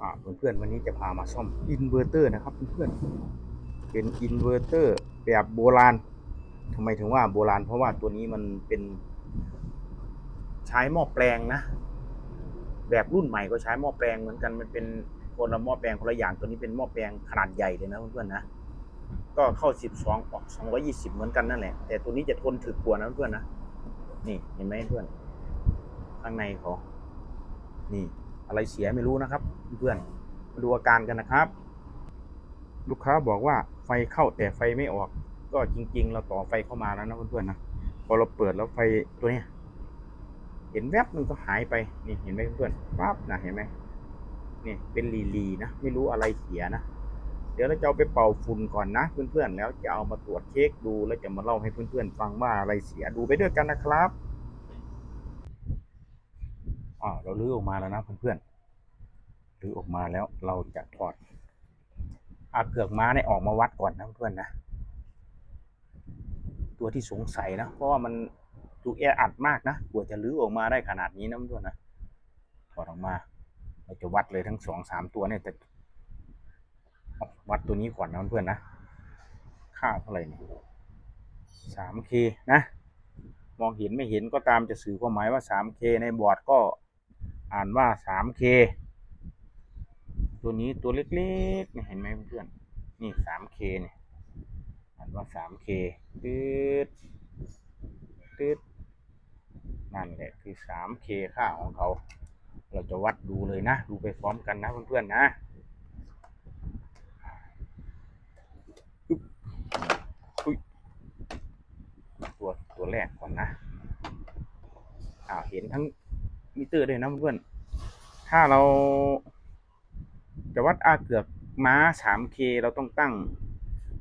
อ่าเพื่อนๆวันนี้จะพามาซ่อมอินเวอร์เตอร์นะครับเพื่อนๆเป็นอินเวอร์เตอร์แบบโบราณทำไมถึงว่าโบราณ เพราะว่าตัวนี้มันเป็นใช้หม้อแปลงนะ แบบรุ่นใหม่ก็ใช้หม้อแปลงเหมือนกันมันเป็นคนละหม้อแปลงคนละอย่างตัวนี้เป็นหม้อแปลงขนาดใหญ่เลยนะเพื่อนๆนะก็เข้า 12 ออก 220 เหมือนกันนั่นแหละ แต่ตัวนี้จะทนถึกกว่านะเพื่อนๆนะนี่เห็นไหมเพื่อนข้างในเขานี่ อะไรเสียไม่รู้นะครับ เพื่อนมาดูอาการกันนะครับ ลูกค้าบอกว่าไฟเข้าแต่ไฟไม่ออก ก็จริง ๆ เราต่อไฟเข้ามาแล้วนะเพื่อนๆนะพอเราเปิดแล้วไฟตัวนี้เห็นแวบมันก็หายไปนี่เห็นไหมเพื่อนๆปั๊บนะเห็นไหมนี่เป็นลีลีๆนะไม่รู้อะไรเสียนะเดี๋ยวเราจะเอาไปเป่าฝุ่นก่อนนะ เพื่อนๆแล้วจะเอามาตรวจเช็คดูแล้วจะมาเล่าให้เพื่อนๆฟังว่าอะไรเสียดูไปด้วยกันนะครับ อ่าเราลื้อออกมาแล้วนะเพื่อนๆลื้อออกมาแล้วเราจะถอดอาเกือกม้าเนี่ยออกมาวัดก่อนนะเพื่อนนะตัวที่สงสัยนะเพราะว่ามันดูกแออัดมากนะกว่าจะลื้อออกมาได้ขนาดนี้นะเพื่อนนะถอดออกมา เราจะวัดเลยทั้งสองสามตัวเนี่ยแต่วัดตัวนี้ก่อนนะเพื่อนนะค่าเท่าไหร่เนี่ยสามเคนะ มองเห็นไม่เห็นก็ตามจะสื่อความหมายว่า 3K ในบอร์ดก็ อ่านว่า 3K ตัวนี้ตัวเล็กๆเห็นไหมเพื่อนๆนี่ 3K เนี่ยอ่านว่า 3K ตืดตืดนั่นแหละคือ 3K ค่าของเขา เราจะวัดดูเลยนะ ดูไปพร้อมกันนะเพื่อนๆนะตัวตัวแรกก่อนนะอ่าวเห็นทั้ง มิเตอร์ด้วยนะเพื่อนๆ ถ้าเราจะวัดอาเกือกม้า 3K เราต้องตั้ง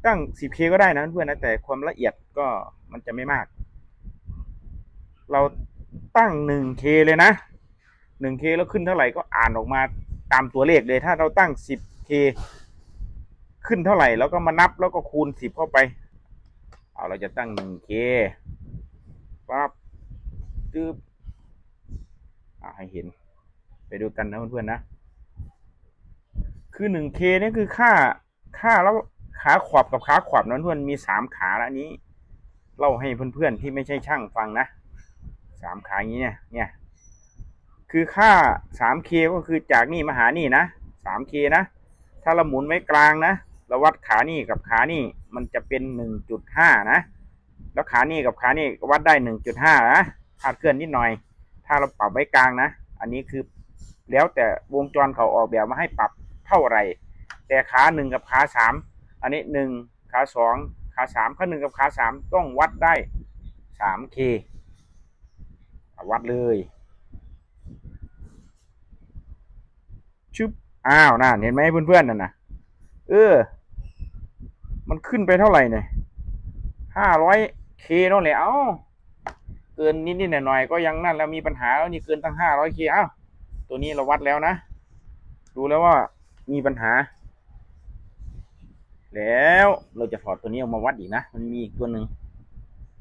ตั้ง 10K ก็ได้นะเพื่อนนะ แต่ความละเอียดก็มันจะไม่มาก เราตั้ง 1K เลยนะ 1K แล้วขึ้นเท่าไหร่ก็อ่านออกมาตามตัวเลขเลย ถ้าเราตั้ง 10K ขึ้นเท่าไหร่แล้วก็มานับแล้วก็คูณ 10 เข้าไป เอาเราจะตั้ง 1K ปั๊บตึ๊บาให้เห็น ไปดูกันนะเพื่อนๆนะ คือหนึ่งเคนี่คือค่าค่าแล้วขาขวบกับขาขวบนั้นเพื่อนมีสามขาแล้วนี้เล่าให้เพื่อนๆที่ไม่ใช่ช่างฟังนะสามขาอย่างนี้เนี่ยเนี่ยคือค่าสามเคก็คือจากนี่มาหานี่นะสามเคนะ ถ้าเราหมุนไว้กลางนะเราวัดขานี่กับขานี่มันจะเป็นหนึ่งจุดห้านะ แล้วขานี่กับขานี่วัดได้หนึ่งจุดห้านะคาดเคลื่อนนิดหน่อย ถ้าเราปรับไว้กลางนะ อันนี้คือแล้วแต่วงจรเขาออกแบบมาให้ปรับเท่าไหร่ แต่ขาหนึ่งกับขาสามอันนี้หนึ่งขาสองขาสามขาหนึ่งกับขาสามต้องวัดได้สามเควัดเลยชึบอ้าวน่าเห็นไหมเพื่อนๆนั่นนะเออ มันขึ้นไปเท่าไหร่เนี่ยห้าร้อยเคนั่นแหละเอ้า เกินนิดๆหน่อยๆก็ยังนั่นแล้วมีปัญหาแล้วนี่เกินตั้งห้าร้อยเคอ้าวตัวนี้เราวัดแล้วนะดูแล้วว่ามีปัญหา แล้วเราจะถอดตัวนี้ออกมาวัดอีกนะมันมีอีกตัวหนึ่ง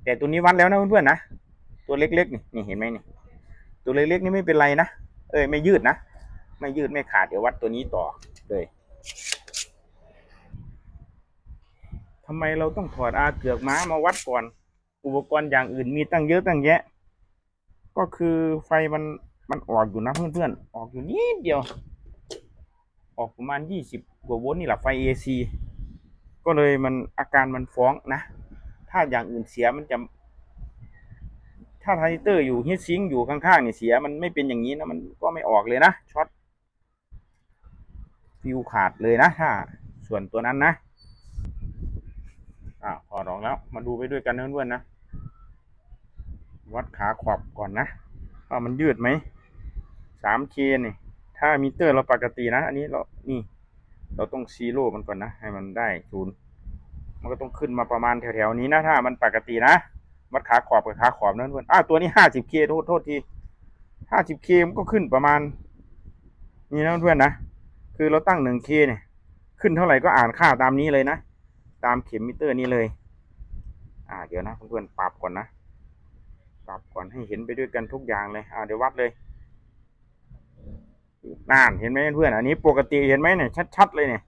แต่ตัวนี้วัดแล้วนะเพื่อนๆนะตัวเล็กๆนี่นี่เห็นไหมนี่ตัวเล็กๆนี่ไม่เป็นไรนะเอ้ยไม่ยืดนะไม่ยืดไม่ขาดเดี๋ยววัดตัวนี้ต่อเลยทำไมเราต้องถอดอาเกือกม้ามาวัดก่อน อุปกรณ์อย่างอื่นมีตั้งเยอะตั้งแยะ ก็คือไฟมันมันออกอยู่นะเพื่อนๆ ออกอยู่นิดเดียว ออกประมาณยี่สิบกว่าโวลต์นี่แหละไฟ AC ก็เลยมันอาการมันฟ้องนะ ถ้าอย่างอื่นเสียมันจะ ถ้าไทเตอร์อยู่ฮีทซิงอยู่ข้างๆนี่เสียมันไม่เป็นอย่างนี้นะมันก็ไม่ออกเลยนะช็อตฟิวขาดเลยนะถ้าส่วนตัวนั้นนะ อ่าพอดออกแล้ว มาดูไปด้วยกันนะเพื่อนๆนะ วัดขาขวบก่อนนะว่ามันยืดไหมสามเคนี่ ถ้ามิเตอร์เราปกตินะ อันนี้เรา นี่ เราต้องซีโร่มันก่อนนะ ให้มันได้ศูนย์ มันก็ต้องขึ้นมาประมาณแถวๆนี้นะ ถ้ามันปกตินะ วัดขาขอบกับขาขอบนั้นเพื่อนอ้าวตัวนี้ห้าสิบเคโทษโทษทีห้าสิบเคมันก็ขึ้นประมาณ นี่นะเพื่อนนะ คือเราตั้งหนึ่งเคเนี่ย ขึ้นเท่าไหร่ก็อ่านค่าตามนี้เลยนะ ตามเข็มมิเตอร์นี้เลย อ่า เดี๋ยวนะเพื่อนๆปรับก่อนนะ ปรับก่อนให้เห็นไปด้วยกันทุกอย่างเลย อ่า เดี๋ยววัดเลยน่านเห็นไหมเพื่อนอันนี้ปกติเห็นไหมเนี่ยชัดๆเลยเนี่ย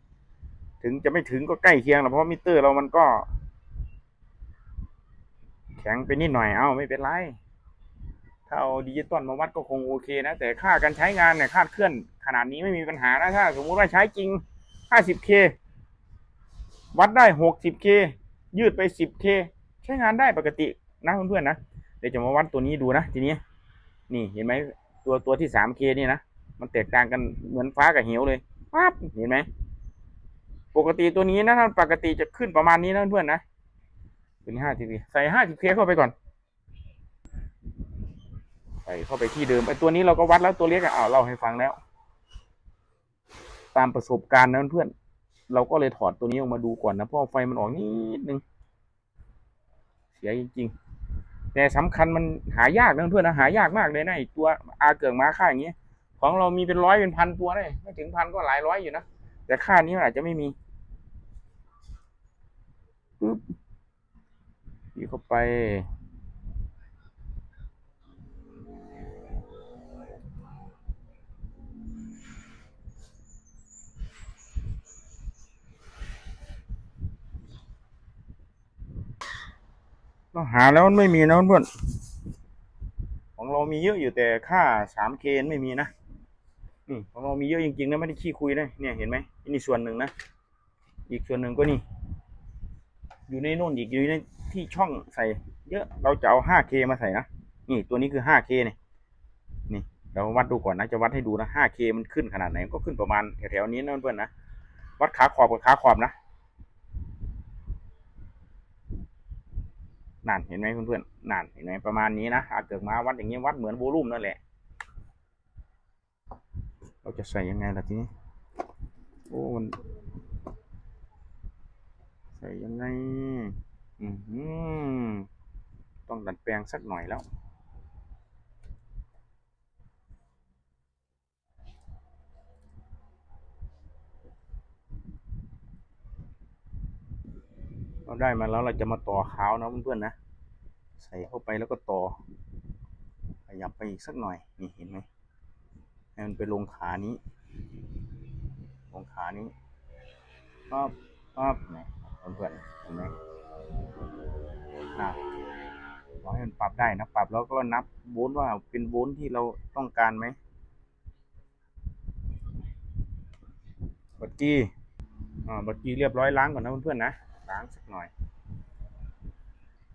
ถึงจะไม่ถึงก็ใกล้เคียงแล้วเพราะมิเตอร์เรามันก็ แข็งไปนิดหน่อยเอ้าไม่เป็นไรถ้าเอาดิจิตอลมาวัดก็คงโอเคนะ แต่ค่าการใช้งานเนี่ยคาดเคลื่อน ขนาดนี้ไม่มีปัญหานะถ้า สมมุติว่าใช้จริง 50k วัดได้ 60k ยืดไป 10k ใช้งานได้ปกตินะเพื่อนๆนะ เดี๋ยวจะมาวัดตัวนี้ดูนะทีนี้ นี่เห็นไหมตัวตัวที่ 3k นี่นะ มันแตกต่างกันเหมือนฟ้ากับเหวเลยปั๊บเห็นไหม ปกติตัวนี้นะถ้าปกติจะขึ้นประมาณนี้นะเพื่อนๆนะตัวนี้ 50k ใส่ 50k เข้าไปก่อน ใส่เข้าไปที่เดิมไอ้ตัวนี้เราก็วัดแล้วตัวเล็กอะอ้าวเล่าให้ฟังแล้ว ตามประสบการณ์นะเพื่อน เราก็เลยถอดตัวนี้ออกมาดูก่อนนะเพราะไฟมันออกนิดนึง เสียจริง ๆ แต่สำคัญมันหายากนะเพื่อนนะหายากมากเลยนะตัวอาเกิงมาค่าอย่างเงี้ยของเรามีเป็นร้อยเป็นพันตัวเลยไม่ถึงพันก็หลายร้อยอยู่นะแต่ค่านี้มันอาจจะไม่มีปึ๊บนี่เข้าไป เราหาแล้วมันไม่มีนะเพื่อนของเรามีเยอะอยู่แต่ค่าสามเคนไม่มีนะอืของเรามีเยอะจริงๆนะไม่ได้ขี้คุยนะเนี่ยเห็นไหมนี่ส่วนหนึ่งนะอีกส่วนหนึ่งก็นี่ อยู่ในนู่นอีกอยู่ในที่ช่องใส่ เยอะเราจะเอาห้าเคมาใส่นะนี่ตัวนี้คือห้าเคเนี่ยนี่เราวัดดูก่อนนะจะวัดให้ดูนะห้าเคมันขึ้นขนาดไหนก็ขึ้นประมาณแถวๆนี้นะเพื่อนนะวัดขาขอบกับขาขอบนะ นั่นเห็นไหมเพื่อนๆนั่นเห็นไหมประมาณนี้นะอาเกิดมาวัดอย่างเงี้ยวัดเหมือนโวลูมนั่นแหละ เราจะใส่ยังไงล่ะทีนี้โอ้มันใส่ยังไง อืมต้องดัดแปลงสักหน่อยแล้ว เราได้มาแล้วเราจะมาต่อขาวนะเพื่อนๆนะ ใส่เข้าไปแล้วก็ต่อ ขยับไปอีกสักหน่อย นี่เห็นไหมให้มันไปลงขานี้ ลงขานี้ปั๊บปั๊บนี่เพื่อนๆเห็นไหมนะรอให้มันปรับได้นะ ปรับแล้วก็นับโวลต์ว่าเป็นโวลต์ที่เราต้องการไหมบัตรกี้อ่าบัตรกี้เรียบร้อยล้างก่อนนะเพื่อนๆนะ ล้างสักหน่อย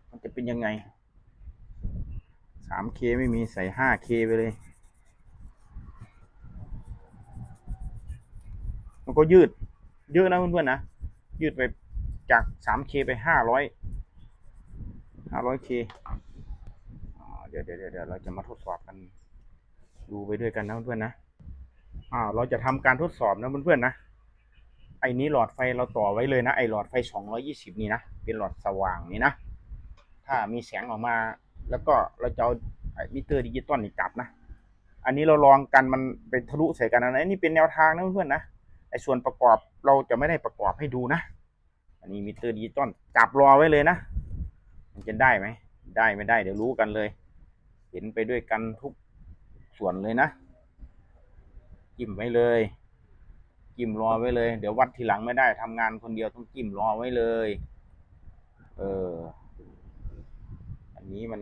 มันจะเป็นยังไง 3K ไม่มีใส่ 5K ไปเลย มันก็ยืดเยอะนะเพื่อนๆนะ ยืดไปจาก 3K ไป 500 500K อ่าเดี๋ยวเดี๋ยวเดี๋ยวเราจะมาทดสอบกันดูไปด้วยกันนะเพื่อนๆนะอ่าเราจะทำการทดสอบนะเพื่อนๆนะ ไอ้นี้หลอดไฟเราต่อไว้เลยนะไอ้หลอดไฟ 220 นี่นะเป็นหลอดสว่างนี่นะ ถ้ามีแสงออกมา แล้วก็เราจะเอามิเตอร์ดิจิตอลนี่จับนะ อันนี้เราลองกันมันเป็นทะลุใส่กันนะอันนี้เป็นแนวทางนะเพื่อนๆนะไอ้ส่วนประกอบเราจะไม่ได้ประกอบให้ดูนะ อันนี้มิเตอร์ดิจิตอลจับรอไว้เลยนะ มันจะได้ไหมได้ไม่ได้เดี๋ยวรู้กันเลย เห็นไปด้วยกันทุกส่วนเลยนะจิ้มไว้เลย จิ้มรอไว้เลย เดี๋ยววัดทีหลังไม่ได้ทำงานคนเดียวต้องจิ้มรอไว้เลย เออ อันนี้มัน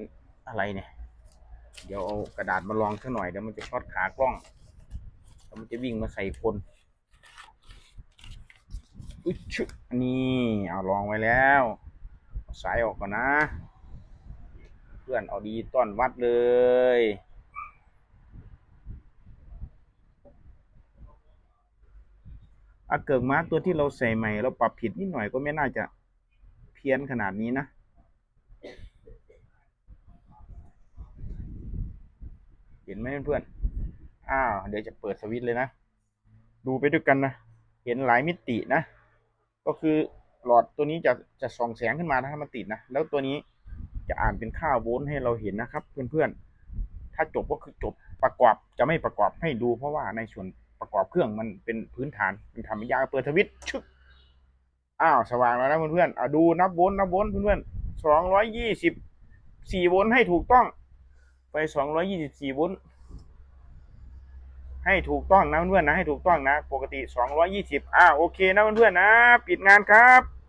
อะไรเนี่ย เดี๋ยวเอากระดาษมาลองสักหน่อยเดี๋ยวมันจะช็อตขากล้องแล้วมันจะวิ่งมาใส่คนอุ๊ยชึอันนี้เอาลองไว้แล้วสายออกก่อนนะ เพื่อนเอาดีต้อนวัดเลย อาเกิกมาตัวที่เราใส่ใหม่ เราปรับผิดนิดหน่อยก็ไม่น่าจะเพี้ยนขนาดนี้นะเห็นไหมเพื่อนอ้าวเดี๋ยวจะเปิดสวิตช์เลยนะ ดูไปด้วยกันนะ เห็นหลายมิตินะ ก็คือหลอดตัวนี้จะจะส่องแสงขึ้นมานะถ้ามันติดนะ แล้วตัวนี้จะอ่านเป็นค่าโวลต์ให้เราเห็นนะครับ เพื่อนๆ ถ้าจบก็คือจบประกอบจะไม่ประกอบให้ดูเพราะว่าในส่วน ประกอบเครื่องมันเป็นพื้นฐานมันทำไม่ยากเปิดทวิตชึกอ้าวสว่างแล้วนะเพื่อนๆอะดูนับโวลต์นับโวลต์เพื่อนๆสองร้อยยี่สิบสี่โวลต์ให้ถูกต้อง ไปสองร้อยยี่สิบสี่โวลต์ให้ถูกต้องนะเพื่อนๆนะให้ถูกต้องนะ ปกติสองร้อ่าโอเคนะเพื่อนๆนะ ปิดงานครับ